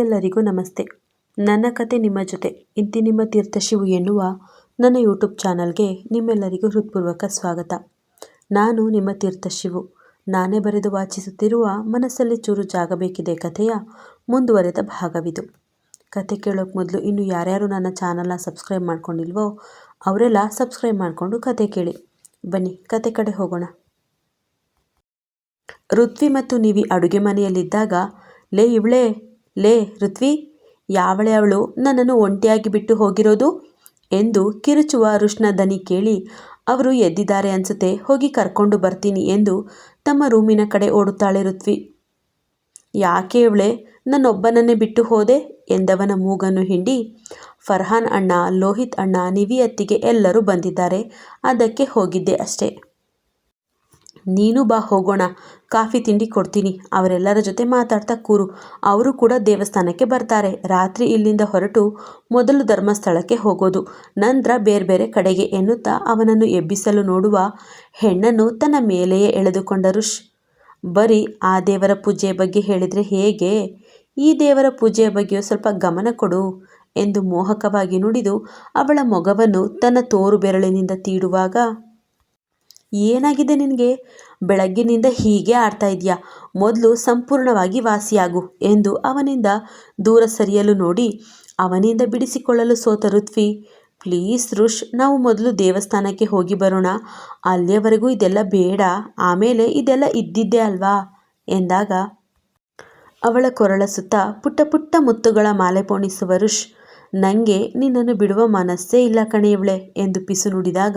ಎಲ್ಲರಿಗೂ ನಮಸ್ತೆ. ನನ್ನ ಕತೆ ನಿಮ್ಮ ಜೊತೆ. ಇಂತಿ ನಿಮ್ಮ ತೀರ್ಥಶಿವು ಎನ್ನುವ ನನ್ನ ಯೂಟ್ಯೂಬ್ ಚಾನಲ್ಗೆ ನಿಮ್ಮೆಲ್ಲರಿಗೂ ಹೃತ್ಪೂರ್ವಕ ಸ್ವಾಗತ. ನಾನು ನಿಮ್ಮ ತೀರ್ಥಶಿವು ನಾನೇ ಬರೆದು ವಾಚಿಸುತ್ತಿರುವ ಮನಸ್ಸಲ್ಲಿ ಚೂರು ಜಾಗಬೇಕಿದೆ ಕಥೆಯ ಮುಂದುವರೆದ ಭಾಗವಿದು. ಕತೆ ಕೇಳೋಕೆ ಮೊದಲು ಇನ್ನು ಯಾರ್ಯಾರು ನನ್ನ ಚಾನಲ್ನ ಸಬ್ಸ್ಕ್ರೈಬ್ ಮಾಡ್ಕೊಂಡಿಲ್ವೋ ಅವರೆಲ್ಲ ಸಬ್ಸ್ಕ್ರೈಬ್ ಮಾಡಿಕೊಂಡು ಕತೆ ಕೇಳಿ. ಬನ್ನಿ ಕತೆ ಕಡೆ ಹೋಗೋಣ. ಋತ್ವಿ ಮತ್ತು ನೀವಿ ಅಡುಗೆ ಮನೆಯಲ್ಲಿದ್ದಾಗ, ಲೇ ಇವಳೇ ಲೇ, ಋತ್ವಿ, ಯಾವಳೆ ಅವಳು ನನ್ನನ್ನು ಒಂಟಿಯಾಗಿ ಬಿಟ್ಟು ಹೋಗಿರೋದು? ಎಂದು ಕಿರುಚುವ ರುಷ್ನ ದನಿ ಕೇಳಿ, ಅವರು ಎದ್ದಿದ್ದಾರೆ ಅನ್ಸುತ್ತೆ, ಹೋಗಿ ಕರ್ಕೊಂಡು ಬರ್ತೀನಿ ಎಂದು ತಮ್ಮ ರೂಮಿನ ಕಡೆ ಓಡುತ್ತಾಳೆ ಋತ್ವಿ. ಯಾಕೆ ಇವಳೆ, ನನ್ನೊಬ್ಬನನ್ನೇ ಬಿಟ್ಟು ಹೋದೆ? ಎಂದವನ ಮೂಗನ್ನು ಹಿಂಡಿ, ಫರ್ಹಾನ್ ಅಣ್ಣ, ಲೋಹಿತ್ ಅಣ್ಣ, ನಿವಿಯತ್ತಿಗೆ ಎಲ್ಲರೂ ಬಂದಿದ್ದಾರೆ, ಅದಕ್ಕೆ ಹೋಗಿದ್ದೆ ಅಷ್ಟೇ. ನೀನು ಬಾ ಹೋಗೋಣ. ಕಾಫಿ ತಿಂಡಿ ಕೊಡ್ತೀನಿ. ಅವರೆಲ್ಲರ ಜೊತೆ ಮಾತಾಡ್ತಾ ಕೂರು. ಅವರು ಕೂಡ ದೇವಸ್ಥಾನಕ್ಕೆ ಬರ್ತಾರೆ. ರಾತ್ರಿ ಇಲ್ಲಿಂದ ಹೊರಟು ಮೊದಲು ಧರ್ಮಸ್ಥಳಕ್ಕೆ ಹೋಗೋದು. ನಂತರ ಬೇರೆ ಬೇರೆ ಕಡೆಗೆ ಎನ್ನುತ್ತಾ ಅವನನ್ನು ಎಬ್ಬಿಸಲು ನೋಡುವ ಹೆಣ್ಣನ್ನು ತನ್ನ ಮೇಲೆಯೇ ಎಳೆದುಕೊಂಡ ಋಷ್. ಬರೀ ಆ ದೇವರ ಪೂಜೆಯ ಬಗ್ಗೆ ಹೇಳಿದರೆ ಹೇಗೆ? ಈ ದೇವರ ಪೂಜೆಯ ಬಗ್ಗೆಯೂ ಸ್ವಲ್ಪ ಗಮನ ಕೊಡು ಎಂದು ಮೋಹಕವಾಗಿ ನುಡಿದು ಅವಳ ಮೊಗವನ್ನು ತನ್ನ ತೋರು ಬೆರಳಿನಿಂದ ತೀಡುವಾಗ ಏನಾಗಿದೆ ನಿನಗೆ? ಬೆಳಗ್ಗಿನಿಂದ ಹೀಗೆ ಆಡ್ತಾ ಇದೆಯಾ ಮೊದಲು ಸಂಪೂರ್ಣವಾಗಿ ವಾಸಿಯಾಗು ಎಂದು ಅವನಿಂದ ದೂರ ಸರಿಯಲು ನೋಡಿ ಅವನಿಂದ ಬಿಡಿಸಿಕೊಳ್ಳಲು ಸೋತ ಋತ್ವಿ, ಪ್ಲೀಸ್ ರುಷ್ ನಾವು ಮೊದಲು ದೇವಸ್ಥಾನಕ್ಕೆ ಹೋಗಿ ಬರೋಣ. ಅಲ್ಲಿಯವರೆಗೂ ಇದೆಲ್ಲ ಬೇಡ. ಆಮೇಲೆ ಇದೆಲ್ಲ ಇದ್ದಿದ್ದೆ ಅಲ್ವಾ? ಎಂದಾಗ ಅವಳ ಕೊರಳ ಸುತ್ತ ಪುಟ್ಟ ಪುಟ್ಟ ಮುತ್ತುಗಳ ಮಾಲೆ ಪೋಣಿಸುವ ಋಷ್ ನನಗೆ ನಿನ್ನನ್ನು ಬಿಡುವ ಮನಸ್ಸೇ ಇಲ್ಲ ಕಣೆಯವಳೆ ಎಂದು ಪಿಸು ನುಡಿದಾಗ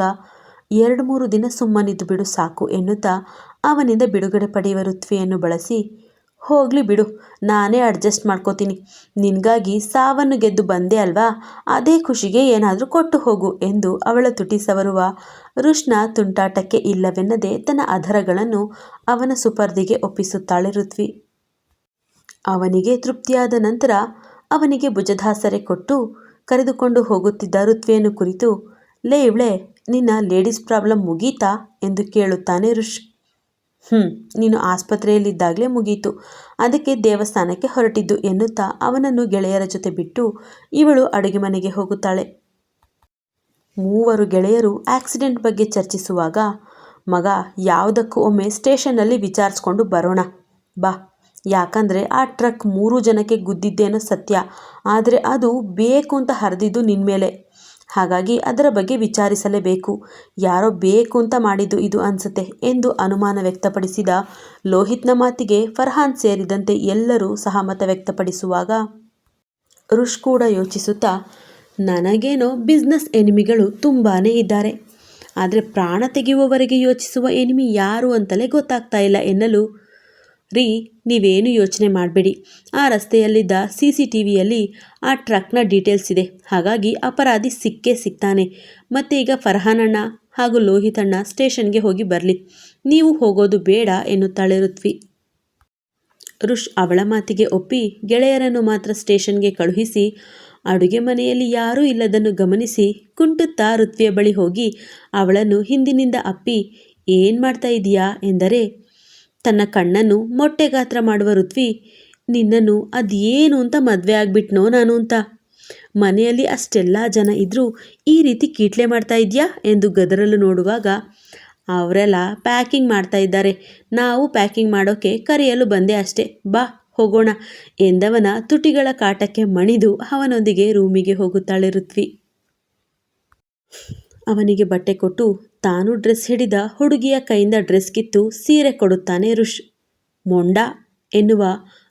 ಎರಡು ಮೂರು ದಿನ ಸುಮ್ಮನಿದ್ದು ಬಿಡು ಸಾಕು ಎನ್ನುತ್ತಾ ಅವನಿಂದ ಬಿಡುಗಡೆ ಪಡೆಯುವ ಋತ್ವಿಯನ್ನು ಬಳಸಿ, ಹೋಗಲಿ ಬಿಡು, ನಾನೇ ಅಡ್ಜಸ್ಟ್ ಮಾಡ್ಕೋತೀನಿ. ನಿನಗಾಗಿ ಸಾವನ್ನು ಗೆದ್ದು ಬಂದೆ ಅಲ್ವಾ? ಅದೇ ಖುಷಿಗೆ ಏನಾದರೂ ಕೊಟ್ಟು ಹೋಗು ಎಂದು ಅವಳ ತುಟಿ ಸವರುವ ಋಷ್ಣ ತುಂಟಾಟಕ್ಕೆ ಇಲ್ಲವೆನ್ನದೆ ತನ್ನ ಅಧರಗಳನ್ನು ಅವನ ಸುಪರ್ದಿಗೆ ಒಪ್ಪಿಸುತ್ತಾಳೆ ಋತ್ವಿ. ಅವನಿಗೆ ತೃಪ್ತಿಯಾದ ನಂತರ ಅವನಿಗೆ ಭುಜದಾಸರೆ ಕೊಟ್ಟು ಕರೆದುಕೊಂಡು ಹೋಗುತ್ತಿದ್ದ ಋತ್ವೆಯನ್ನು ಕುರಿತು, ಲೇ ಇವಳೆ ನಿನ್ನ ಲೇಡೀಸ್ ಪ್ರಾಬ್ಲಮ್ ಮುಗೀತಾ ಎಂದು ಕೇಳುತ್ತಾನೆ ಋಷ್. ಹ್ಞೂ ನೀನು ಆಸ್ಪತ್ರೆಯಲ್ಲಿದ್ದಾಗಲೇ ಮುಗೀತು. ಅದಕ್ಕೆ ದೇವಸ್ಥಾನಕ್ಕೆ ಹೊರಟಿದ್ದು ಎನ್ನುತ್ತಾ ಅವನನ್ನು ಗೆಳೆಯರ ಜೊತೆ ಬಿಟ್ಟು ಇವಳು ಅಡುಗೆ ಮನೆಗೆ ಹೋಗುತ್ತಾಳೆ. ಮೂವರು ಗೆಳೆಯರು ಆಕ್ಸಿಡೆಂಟ್ ಬಗ್ಗೆ ಚರ್ಚಿಸುವಾಗ, ಮಗ, ಯಾವುದಕ್ಕೂ ಒಮ್ಮೆ ಸ್ಟೇಷನ್ನಲ್ಲಿ ವಿಚಾರಿಸ್ಕೊಂಡು ಬರೋಣ, ಬಾ. ಯಾಕಂದರೆ ಆ ಟ್ರಕ್ ಮೂರು ಜನಕ್ಕೆ ಗುದ್ದಿದ್ದೇನೋ ಸತ್ಯ. ಆದರೆ ಅದು ಬೇಕು ಅಂತ ಹರಿದಿದ್ದು ನಿನ್ನ ಮೇಲೆ ಹಾಗಾಗಿ ಅದರ ಬಗ್ಗೆ ವಿಚಾರಿಸಲೇಬೇಕು. ಯಾರೋ ಬೇಕು ಅಂತ ಮಾಡಿದ್ದು ಇದು ಅನ್ಸುತ್ತೆ ಎಂದು ಅನುಮಾನ ವ್ಯಕ್ತಪಡಿಸಿದ ಲೋಹಿತ್ನ ಮಾತಿಗೆ ಫರ್ಹಾನ್ ಸೇರಿದಂತೆ ಎಲ್ಲರೂ ಸಹಮತ ವ್ಯಕ್ತಪಡಿಸುವಾಗ ರುಷ್ ಕೂಡ ಯೋಚಿಸುತ್ತಾ, ನನಗೇನೋ ಬಿಸ್ನೆಸ್ ಎನಿಮಿಗಳು ತುಂಬಾ ಇದ್ದಾರೆ. ಆದರೆ ಪ್ರಾಣ ತೆಗೆಯುವವರೆಗೆ ಯೋಚಿಸುವ ಎನಿಮಿ ಯಾರು ಅಂತಲೇ ಗೊತ್ತಾಗ್ತಾ ಇಲ್ಲ ಎನ್ನಲು ರೀ, ನೀವೇನು ಯೋಚನೆ ಮಾಡಬೇಡಿ. ಆ ರಸ್ತೆಯಲ್ಲಿದ್ದ ಸಿ ಸಿ ಟಿ ವಿಯಲ್ಲಿ ಆ ಟ್ರಕ್ನ ಡೀಟೇಲ್ಸ್ ಇದೆ. ಹಾಗಾಗಿ ಅಪರಾಧಿ ಸಿಕ್ಕೇ ಸಿಗ್ತಾನೆ ಮತ್ತು ಈಗ ಫರ್ಹಾನಣ್ಣ ಹಾಗೂ ಲೋಹಿತಣ್ಣ ಸ್ಟೇಷನ್ಗೆ ಹೋಗಿ ಬರಲಿ. ನೀವು ಹೋಗೋದು ಬೇಡ ಎನ್ನುತ್ತಾಳೆ ಋತ್ವಿ ಋಷ್ ಅವಳ ಮಾತಿಗೆ ಒಪ್ಪಿ ಗೆಳೆಯರನ್ನು ಮಾತ್ರ ಸ್ಟೇಷನ್ಗೆ ಕಳುಹಿಸಿ ಅಡುಗೆ ಮನೆಯಲ್ಲಿ ಯಾರೂ ಇಲ್ಲದನ್ನು ಗಮನಿಸಿ ಕುಂಟುತ್ತಾ ಋತ್ವಿಯ ಬಳಿ ಹೋಗಿ ಅವಳನ್ನು ಹಿಂದಿನಿಂದ ಅಪ್ಪಿ, ಏನು ಮಾಡ್ತಾ ಇದೀಯಾ? ಎಂದರೆ ತನ್ನ ಕಣ್ಣನ್ನು ಮೊಟ್ಟೆ ಗಾತ್ರ ಮಾಡುವ ಋತ್ವಿ, ನಿನ್ನನ್ನು ಅದೇನು ಅಂತ ಮದುವೆ ಆಗ್ಬಿಟ್ನೋ ನಾನು ಅಂತ. ಮನೆಯಲ್ಲಿ ಅಷ್ಟೆಲ್ಲ ಜನ ಇದ್ದರೂ ಈ ರೀತಿ ಕೀಟ್ಲೆ ಮಾಡ್ತಾ ಇದೆಯಾ ಎಂದು ಗದರಲು ನೋಡುವಾಗ ಅವರೆಲ್ಲ ಪ್ಯಾಕಿಂಗ್ ಮಾಡ್ತಾ ಇದ್ದಾರೆ. ನಾವು ಪ್ಯಾಕಿಂಗ್ ಮಾಡೋಕ್ಕೆ ಕರೆಯಲು ಬಂದೆ ಅಷ್ಟೇ. ಬಾ, ಹೋಗೋಣ ಎಂದವನ ತುಟಿಗಳ ಕಾಟಕ್ಕೆ ಮಣಿದು ಅವನೊಂದಿಗೆ ರೂಮಿಗೆ ಹೋಗುತ್ತಾಳೆ ಋತ್ವಿ. ಅವನಿಗೆ ಬಟ್ಟೆ ಕೊಟ್ಟು ತಾನು ಡ್ರೆಸ್ ಹಿಡಿದ ಹುಡುಗಿಯ ಕೈಯಿಂದ ಡ್ರೆಸ್ ಕಿತ್ತು ಸೀರೆ ಕೊಡುತ್ತಾನೆ ಋಷ್. ಮೊಂಡ ಎನ್ನುವ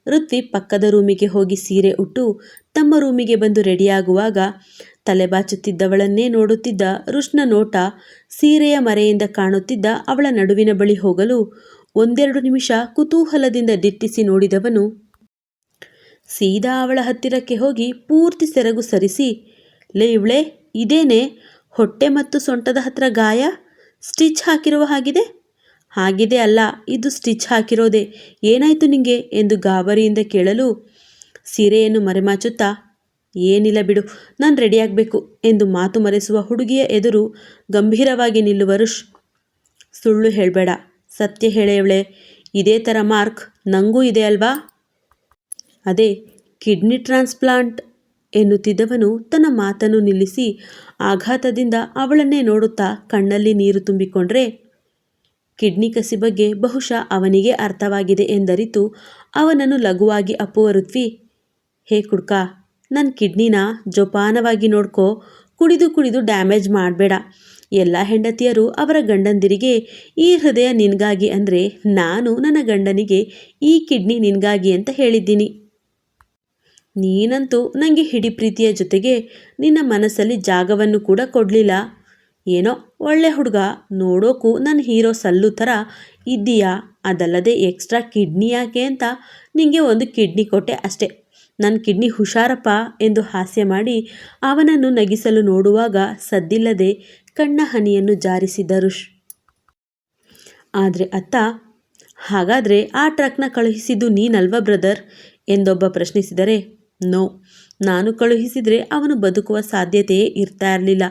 ಋತ್ವಿ ಪಕ್ಕದ ರೂಮಿಗೆ ಹೋಗಿ ಸೀರೆ ಉಟ್ಟು ತಮ್ಮ ರೂಮಿಗೆ ಬಂದು ರೆಡಿಯಾಗುವಾಗ ತಲೆಬಾಚುತ್ತಿದ್ದವಳನ್ನೇ ನೋಡುತ್ತಿದ್ದ ಋಷ್ನ ನೋಟ ಸೀರೆಯ ಮರೆಯಿಂದ ಕಾಣುತ್ತಿದ್ದ ಅವಳ ನಡುವಿನ ಬಳಿ ಹೋಗಲು ಒಂದೆರಡು ನಿಮಿಷ ಕುತೂಹಲದಿಂದ ದಿಟ್ಟಿಸಿ ನೋಡಿದವನು ಸೀದಾ ಅವಳ ಹತ್ತಿರಕ್ಕೆ ಹೋಗಿ ಪೂರ್ತಿ ಸೆರಗು ಸರಿಸಿ, ಲೇ ಇವಳೆ, ಇದೇನೆ, ಹೊಟ್ಟೆ ಮತ್ತು ಸೊಂಟದ ಹತ್ರ ಗಾಯ? ಸ್ಟಿಚ್ ಹಾಕಿರುವ ಹಾಗಿದೆ? ಹಾಗಿದೆ ಅಲ್ಲ, ಇದು ಸ್ಟಿಚ್ ಹಾಕಿರೋದೆ. ಏನಾಯಿತು ನಿಂಗೆ? ಎಂದು ಗಾಬರಿಯಿಂದ ಕೇಳಲು ಸೀರೆಯನ್ನು ಮರೆಮಾಚುತ್ತಾ, ಏನಿಲ್ಲ ಬಿಡು, ನಾನು ರೆಡಿಯಾಗಬೇಕು ಎಂದು ಮಾತು ಮರೆಸುವ ಹುಡುಗಿಯ ಎದುರು ಗಂಭೀರವಾಗಿ ನಿಲ್ಲುವ ಋಷ್ ಸುಳ್ಳು ಹೇಳಬೇಡ, ಸತ್ಯ ಹೇಳೇವಳೆ. ಇದೇ ಥರ ಮಾರ್ಕ್ ನನಗೂ ಇದೆ ಅಲ್ವಾ? ಅದೇ, ಕಿಡ್ನಿ ಟ್ರಾನ್ಸ್ಪ್ಲಾಂಟ್ ಎನ್ನುತ್ತಿದ್ದವನು ತನ್ನ ಮಾತನ್ನು ನಿಲ್ಲಿಸಿ ಆಘಾತದಿಂದ ಅವಳನ್ನೇ ನೋಡುತ್ತಾ ಕಣ್ಣಲ್ಲಿ ನೀರು ತುಂಬಿಕೊಂಡ್ರೆ, ಕಿಡ್ನಿ ಕಸಿ ಬಗ್ಗೆ ಬಹುಶಃ ಅವನಿಗೆ ಅರ್ಥವಾಗಿದೆ ಎಂದರಿತು. ಅವನನ್ನು ಲಘುವಾಗಿ ಅಪ್ಪುವ ಋತ್ವಿ, ಹೇ ಕುಡ್ಕ ನನ್ನ ಕಿಡ್ನಿನ ಜೋಪಾನವಾಗಿ ನೋಡ್ಕೋ, ಕುಡಿದು ಕುಡಿದು ಡ್ಯಾಮೇಜ್ ಮಾಡಬೇಡ. ಎಲ್ಲ ಹೆಂಡತಿಯರು ಅವರ ಗಂಡಂದಿರಿಗೆ ಈ ಹೃದಯ ನಿನಗಾಗಿ ಅಂದರೆ ನಾನು ನನ್ನ ಗಂಡನಿಗೆ ಈ ಕಿಡ್ನಿ ನಿನಗಾಗಿ ಅಂತ ಹೇಳಿದ್ದೀನಿ. ನೀನಂತೂ ನನಗೆ ಹಿಡಿ ಪ್ರೀತಿಯ ಜೊತೆಗೆ ನಿನ್ನ ಮನಸ್ಸಲ್ಲಿ ಜಾಗವನ್ನು ಕೂಡ ಕೊಡಲಿಲ್ಲ. ಏನೋ ಒಳ್ಳೆ ಹುಡುಗ ನೋಡೋಕ್ಕೂ ನನ್ನ ಹೀರೋ ಸಲ್ಲು ಥರ ಇದ್ದೀಯಾ? ಅದಲ್ಲದೆ ಎಕ್ಸ್ಟ್ರಾ ಕಿಡ್ನಿ ಯಾಕೆ ಅಂತ ನಿನಗೆ ಒಂದು ಕಿಡ್ನಿ ಕೊಟ್ಟೆ ಅಷ್ಟೆ. ನನ್ನ ಕಿಡ್ನಿ ಹುಷಾರಪ್ಪ ಎಂದು ಹಾಸ್ಯ ಮಾಡಿ ಅವನನ್ನು ನಗಿಸಲು ನೋಡುವಾಗ ಸದ್ದಿಲ್ಲದೆ ಕಣ್ಣ ಹನಿಯನ್ನು ಜಾರಿಸಿದರು ಆದರೆ ಅತ್ತ, ಹಾಗಾದರೆ ಆ ಟ್ರಕ್ನ ಕಳುಹಿಸಿದ್ದು ನೀನಲ್ವ ಬ್ರದರ್? ಎಂದೊಬ್ಬ ಪ್ರಶ್ನಿಸಿದರೆ ನೋ. ನಾನು ಕಳುಹಿಸಿದರೆ ಅವನು ಬದುಕುವ ಸಾಧ್ಯತೆಯೇ ಇರ್ತಾ ಇರಲಿಲ್ಲ.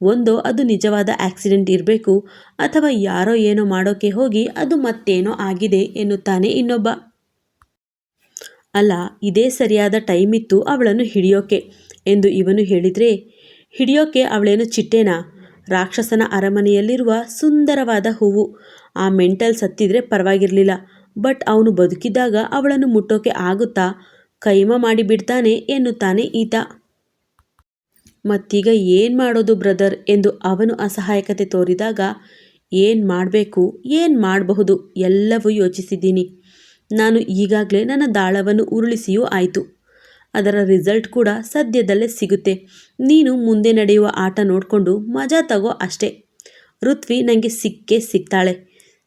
ಒಂದೋ ಅದು ನಿಜವಾದ ಆಕ್ಸಿಡೆಂಟ್ ಇರಬೇಕು, ಅಥವಾ ಯಾರೋ ಏನೋ ಮಾಡೋಕ್ಕೆ ಹೋಗಿ ಅದು ಮತ್ತೇನೋ ಆಗಿದೆ ಎನ್ನುತ್ತಾನೆ ಇನ್ನೊಬ್ಬ. ಅಲ್ಲ, ಇದೇ ಸರಿಯಾದ ಟೈಮ್ ಇತ್ತು ಅವಳನ್ನು ಹಿಡಿಯೋಕೆ ಎಂದು ಇವನು ಹೇಳಿದರೆ, ಹಿಡಿಯೋಕೆ ಅವಳೇನು ಚಿಟ್ಟೇನಾ? ರಾಕ್ಷಸನ ಅರಮನೆಯಲ್ಲಿರುವ ಸುಂದರವಾದ ಹೂವು. ಆ ಮೆಂಟಲ್ ಸತ್ತಿದ್ರೆ ಪರವಾಗಿರಲಿಲ್ಲ, ಬಟ್ ಅವನು ಬದುಕಿದ್ದಾಗ ಅವಳನ್ನು ಮುಟ್ಟೋಕೆ ಆಗುತ್ತಾ? ಕೈಮ ಮಾಡಿಬಿಡ್ತಾನೆ ಎನ್ನುತ್ತಾನೆ ಈತ. ಮತ್ತೀಗ ಏನು ಮಾಡೋದು ಬ್ರದರ್ ಎಂದು ಅವನು ಅಸಹಾಯಕತೆ ತೋರಿದಾಗ, ಏನು ಮಾಡಬೇಕು, ಏನು ಮಾಡಬಹುದು ಎಲ್ಲವೂ ಯೋಚಿಸಿದ್ದೀನಿ. ನಾನು ಈಗಾಗಲೇ ನನ್ನ ದಾಳವನ್ನು ಉರುಳಿಸಿಯೂ ಆಯಿತು. ಅದರ ರಿಸಲ್ಟ್ ಕೂಡ ಸದ್ಯದಲ್ಲೇ ಸಿಗುತ್ತೆ. ನೀನು ಮುಂದೆ ನಡೆಯುವ ಆಟ ನೋಡಿಕೊಂಡು ಮಜಾ ತಗೋ ಅಷ್ಟೇ. ಋತ್ವಿ ನನಗೆ ಸಿಕ್ಕೇ ಸಿಗ್ತಾಳೆ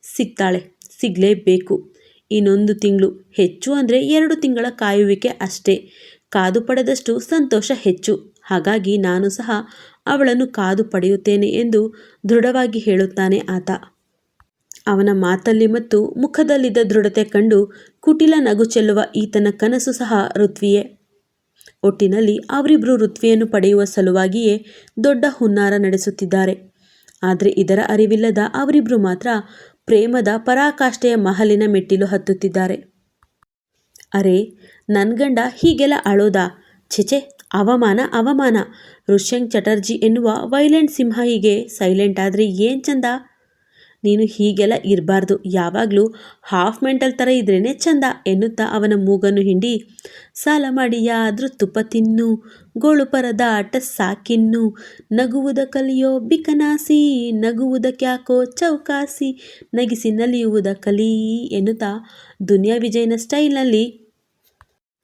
ಸಿಗ್ತಾಳೆ ಸಿಗಲೇಬೇಕು. ಇನ್ನೊಂದು ತಿಂಗಳು. ಹೆಚ್ಚು ಅಂದರೆ ಎರಡು ತಿಂಗಳ ಕಾಯುವಿಕೆ ಅಷ್ಟೇ. ಕಾದು ಪಡೆದಷ್ಟು ಸಂತೋಷ ಹೆಚ್ಚು. ಹಾಗಾಗಿ ನಾನು ಸಹ ಅವಳನ್ನು ಕಾದು ಪಡೆಯುತ್ತೇನೆ ಎಂದು ದೃಢವಾಗಿ ಹೇಳುತ್ತಾನೆ ಆತ. ಅವನ ಮಾತಲ್ಲಿ ಮತ್ತು ಮುಖದಲ್ಲಿದ್ದ ದೃಢತೆ ಕಂಡು ಕುಟಿಲ ನಗು ಚೆಲ್ಲುವ ಈತನ ಕನಸು ಸಹ ಋತ್ವಿಯೇ. ಒಟ್ಟಿನಲ್ಲಿ ಅವರಿಬ್ಬರು ಋತ್ವಿಯನ್ನು ಪಡೆಯುವ ಸಲುವಾಗಿಯೇ ದೊಡ್ಡ ಹುನ್ನಾರ ನಡೆಸುತ್ತಿದ್ದಾರೆ. ಆದರೆ ಇದರ ಅರಿವಿಲ್ಲದ ಅವರಿಬ್ಬರು ಮಾತ್ರ ಪ್ರೇಮದ ಪರಾಕಾಷ್ಠೆಯ ಮಹಲಿನ ಮೆಟ್ಟಿಲು ಹತ್ತುತ್ತಿದ್ದಾರೆ. ಅರೆ ನನ್ನ ಗಂಡ ಹೀಗೆಲ್ಲ ಅಳೋದಾ? ಛೆಚೆ ಅವಮಾನ ಅವಮಾನ. ಋಷ್ಯಂಗ್ ಚಟರ್ಜಿ ಎನ್ನುವ ವೈಲೆಂಟ್ ಸಿಂಹ ಹೀಗೆ ಸೈಲೆಂಟ್ ಆದರೆ ಏನು ಚಂದ? ನೀನು ಹೀಗೆಲ್ಲ ಇರಬಾರ್ದು. ಯಾವಾಗಲೂ ಹಾಫ್ ಮೆಂಟಲ್ ಥರ ಇದ್ರೇ ಚಂದ ಎನ್ನುತ್ತಾ ಅವನ ಮೂಗನ್ನು ಹಿಂಡಿ, ಸಾಲ ಮಾಡಿ ಯಾದರೂ ತುಪ್ಪ ತಿನ್ನು ಗೋಳು ಪರದಾಟ ಸಾಕಿನ್ನು ನಗುವುದ ಕಲಿಯೋ ಬಿಕನಾಸಿ ನಗುವುದಕ್ಯಾಕೋ ಚೌಕಾಸಿ, ನಗಿಸಿ ನಲಿಯುವುದ ಕಲಿ ಎನ್ನುತ್ತಾ ದುನಿಯಾ ವಿಜಯನ ಸ್ಟೈಲ್ನಲ್ಲಿ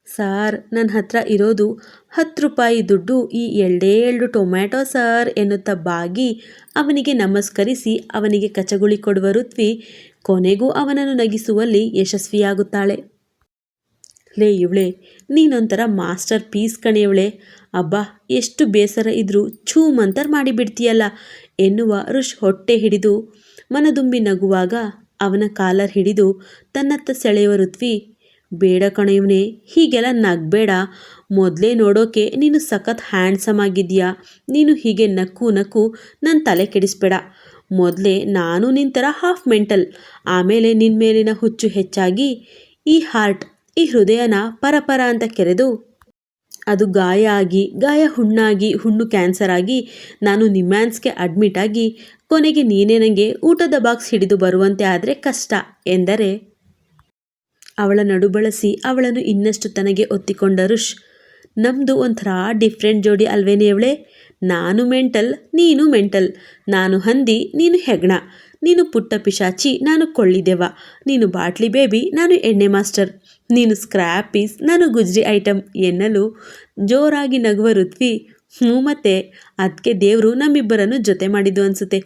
ಸಾರ್ ನನ್ನ ಹತ್ರ ಇರೋದು ಹತ್ತು ರೂಪಾಯಿ ದುಡ್ಡು ಈ ಎಲ್ಡೇ ಎಲ್ಡು ಟೊಮ್ಯಾಟೊ ಸಾರ್ ಎನ್ನುತ್ತಾ ಬಾಗಿ ಅವನಿಗೆ ನಮಸ್ಕರಿಸಿ ಅವನಿಗೆ ಕಚಗುಳಿ ಕೊಡುವ ಋತ್ವಿ ಕೊನೆಗೂ ಅವನನ್ನು ನಗಿಸುವಲ್ಲಿ ಯಶಸ್ವಿಯಾಗುತ್ತಾಳೆ. ಲೇ ಇವಳೆ, ನೀನೊಂಥರ ಮಾಸ್ಟರ್ ಪೀಸ್ ಕಣೆಯವಳೆ. ಅಬ್ಬಾ, ಎಷ್ಟು ಬೇಸರ ಇದ್ರೂ ಛೂಮಂತರ್ ಮಾಡಿಬಿಡ್ತೀಯಲ್ಲ ಎನ್ನುವ ಋಷ್ ಹೊಟ್ಟೆ ಹಿಡಿದು ಮನದುಂಬಿ ನಗುವಾಗ ಅವನ ಕಾಲರ್ ಹಿಡಿದು ತನ್ನತ್ತ ಸೆಳೆಯುವ ಋತ್ವಿ ಬೇಡ ಕಣೆಯವನೇ, ಹೀಗೆಲ್ಲ ನಗಬೇಡ. ಮೊದಲೇ ನೋಡೋಕೆ ನೀನು ಸಖತ್ ಹ್ಯಾಂಡ್ಸಮ್ ಆಗಿದೆಯಾ ನೀನು ಹೀಗೆ ನಕ್ಕು ನಕ್ಕು ನನ್ನ ತಲೆ ಕೆಡಿಸ್ಬೇಡ. ಮೊದಲೇ ನಾನು ನಿನ್ನ ಥರ ಹಾಫ್ ಮೆಂಟಲ್ ಆಮೇಲೆ ನಿನ್ನ ಮೇಲಿನ ಹುಚ್ಚು ಹೆಚ್ಚಾಗಿ ಈ ಹಾರ್ಟ್ ಈ ಹೃದಯನ ಪರಪರ ಅಂತ ಕೆರೆದು. ಅದು ಗಾಯ ಆಗಿ, ಗಾಯ ಹುಣ್ಣಾಗಿ, ಹುಣ್ಣು ಕ್ಯಾನ್ಸರ್ ಆಗಿ ನಾನು ನಿಮ್ಯಾನ್ಸ್ಗೆ ಅಡ್ಮಿಟ್ ಆಗಿ ಕೊನೆಗೆ ನೀನೇ ನನಗೆ ಊಟದ ಬಾಕ್ಸ್ ಹಿಡಿದು ಬರುವಂತೆ ಆದರೆ ಕಷ್ಟ ಎಂದರೆ ಅವಳ ನಡು ಬಳಸಿ ಅವಳನ್ನು ಇನ್ನಷ್ಟು ತನಗೆ ಒತ್ತಿಕೊಂಡ ಋಷ್ ನಮ್ಮದು ಒಂಥರ ಡಿಫ್ರೆಂಟ್ ಜೋಡಿ ಅಲ್ವೇನೇ ಅವಳೆ ನಾನು ಮೆಂಟಲ್, ನೀನು ಮೆಂಟಲ್. ನಾನು ಹಂದಿ, ನೀನು ಹೆಗ್ಣ. ನೀನು ಪುಟ್ಟ ಪಿಶಾಚಿ, ನಾನು ಕೊಳ್ಳಿದೆವ. ನೀನು ಬಾಟ್ಲಿ ಬೇಬಿ, ನಾನು ಎಣ್ಣೆ ಮಾಸ್ಟರ್. ನೀನು ಸ್ಕ್ರ್ಯಾಪ್ ಪೀಸ್ ನಾನು ಗುಜ್ರಿ ಐಟಮ್ ಎನ್ನಲು ಜೋರಾಗಿ ನಗುವ ಋತ್ವಿ. ಹ್ಞೂ ಮತ್ತೆ ಅದಕ್ಕೆ ದೇವರು ನಮ್ಮಿಬ್ಬರನ್ನು ಜೊತೆ ಮಾಡಿದ್ದು ಅನಿಸುತ್ತೆ.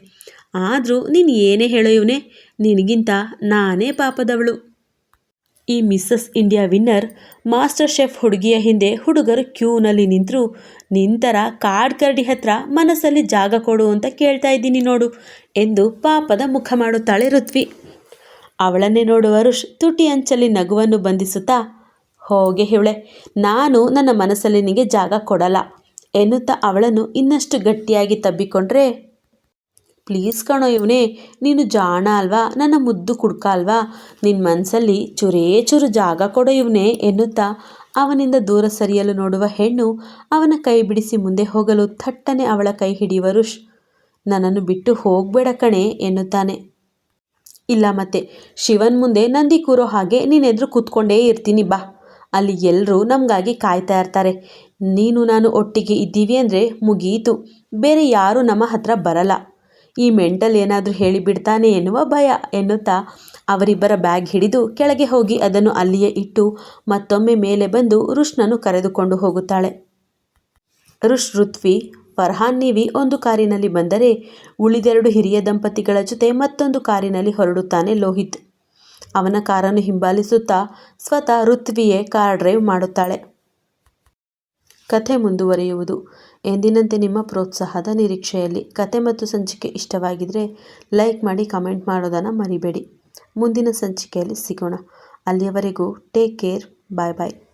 ಆದರೂ ನೀನು ಏನೇ ಹೇಳೋ ಇವನೇ ನಿನಗಿಂತ ನಾನೇ ಪಾಪದವಳು. ಈ Mrs India winner, master chef ಹುಡುಗಿಯ ಹಿಂದೆ ಹುಡುಗರು ಕ್ಯೂನಲ್ಲಿ ನಿಂತರು, ನಿಂತರ ಕಾಡ್ ಕರಡಿ ಹತ್ರ ಮನಸ್ಸಲ್ಲಿ ಜಾಗ ಕೊಡು ಅಂತ ಕೇಳ್ತಾ ಇದ್ದೀನಿ ನೋಡು ಎಂದು ಪಾಪದ ಮುಖ ಮಾಡುತ್ತಾಳೆ ಋತ್ವಿ. ಅವಳನ್ನೇ ನೋಡುವ ಋಷ್ ತುಟಿ ಅಂಚಲ್ಲಿ ನಗುವನ್ನು ಬಂಧಿಸುತ್ತಾ, ಹೋಗೆ ಹೇಳೆ ನಾನು ನನ್ನ ಮನಸ್ಸಲ್ಲಿ ನಿನಗೆ ಜಾಗ ಕೊಡಲ್ಲ ಎನ್ನುತ್ತಾ ಅವಳನ್ನು ಇನ್ನಷ್ಟು ಗಟ್ಟಿಯಾಗಿ ತಬ್ಬಿಕೊಂಡ್ರೆ ಪ್ಲೀಸ್ ಕಣೋ ಇವನೇ, ನೀನು ಜಾಣ ಅಲ್ವಾ? ನನ್ನ ಮುದ್ದು ಕುಡ್ಕ ಅಲ್ವಾ? ನಿನ್ನ ಮನಸ್ಸಲ್ಲಿ ಚೂರೇ ಚೂರು ಜಾಗ ಕೊಡೋ ಇವನೇ ಎನ್ನುತ್ತಾ, ಅವನಿಂದ ದೂರ ಸರಿಯಲು ನೋಡುವ ಹೆಣ್ಣು ಅವನ ಕೈ ಬಿಡಿಸಿ ಮುಂದೆ ಹೋಗಲು ಥಟ್ಟನೆ ಅವಳ ಕೈ ಹಿಡಿಯುವ ರುಷ್. ನನ್ನನ್ನು ಬಿಟ್ಟು ಹೋಗ್ಬೇಡ ಕಣೆ ಎನ್ನುತ್ತಾನೆ. ಇಲ್ಲ ಮತ್ತೆ, ಶಿವನ್ ಮುಂದೆ ನಂದಿ ಕೂರೋ ಹಾಗೆ ನೀನೆದುರು ಕೂತ್ಕೊಂಡೇ ಇರ್ತೀನಿ ಬಾ. ಅಲ್ಲಿ ಎಲ್ಲರೂ ನಮಗಾಗಿ ಕಾಯ್ತಾ ಇರ್ತಾರೆ. ನೀನು ನಾನು ಒಟ್ಟಿಗೆ ಇದ್ದೀವಿ ಅಂದರೆ ಮುಗೀತು. ಬೇರೆ ಯಾರೂ ನಮ್ಮ ಹತ್ರ ಬರಲ್ಲ. ಈ ಮೆಂಟಲ್ ಏನಾದರೂ ಹೇಳಿಬಿಡ್ತಾನೆ ಎನ್ನುವ ಭಯ ಎನ್ನುತ್ತಾ ಅವರಿಬ್ಬರ ಬ್ಯಾಗ್ ಹಿಡಿದು ಕೆಳಗೆ ಹೋಗಿ ಅದನ್ನು ಅಲ್ಲಿಯೇ ಇಟ್ಟು ಮತ್ತೊಮ್ಮೆ ಮೇಲೆ ಬಂದು ರುಷ್ನನ್ನು ಕರೆದುಕೊಂಡು ಹೋಗುತ್ತಾಳೆ. ರುಷ್, ಋತ್ವಿ, ಫರ್ಹಾನ್ ನೀವಿ ಒಂದು ಕಾರಿನಲ್ಲಿ ಬಂದರೆ ಉಳಿದೆರಡು ಹಿರಿಯ ದಂಪತಿಗಳ ಜೊತೆ ಮತ್ತೊಂದು ಕಾರಿನಲ್ಲಿ ಹೊರಡುತ್ತಾನೆ ಲೋಹಿತ್. ಅವನ ಕಾರನ್ನು ಹಿಂಬಾಲಿಸುತ್ತಾ ಸ್ವತಃ ಋತ್ವಿಯೇ ಕಾರ್ ಡ್ರೈವ್ ಮಾಡುತ್ತಾಳೆ. ಕಥೆ ಮುಂದುವರಿಯುವುದು. ಎಂದಿನಂತೆ ನಿಮ್ಮ ಪ್ರೋತ್ಸಾಹದ ನಿರೀಕ್ಷೆಯಲ್ಲಿ ಕತೆ ಮತ್ತು ಸಂಚಿಕೆ ಇಷ್ಟವಾಗಿದ್ದರೆ ಲೈಕ್ ಮಾಡಿ ಕಮೆಂಟ್ ಮಾಡೋದನ್ನು ಮರಿಬೇಡಿ. ಮುಂದಿನ ಸಂಚಿಕೆಯಲ್ಲಿ ಸಿಗೋಣ. ಅಲ್ಲಿಯವರೆಗೂ ಟೇಕ್ ಕೇರ್, ಬಾಯ್ ಬಾಯ್.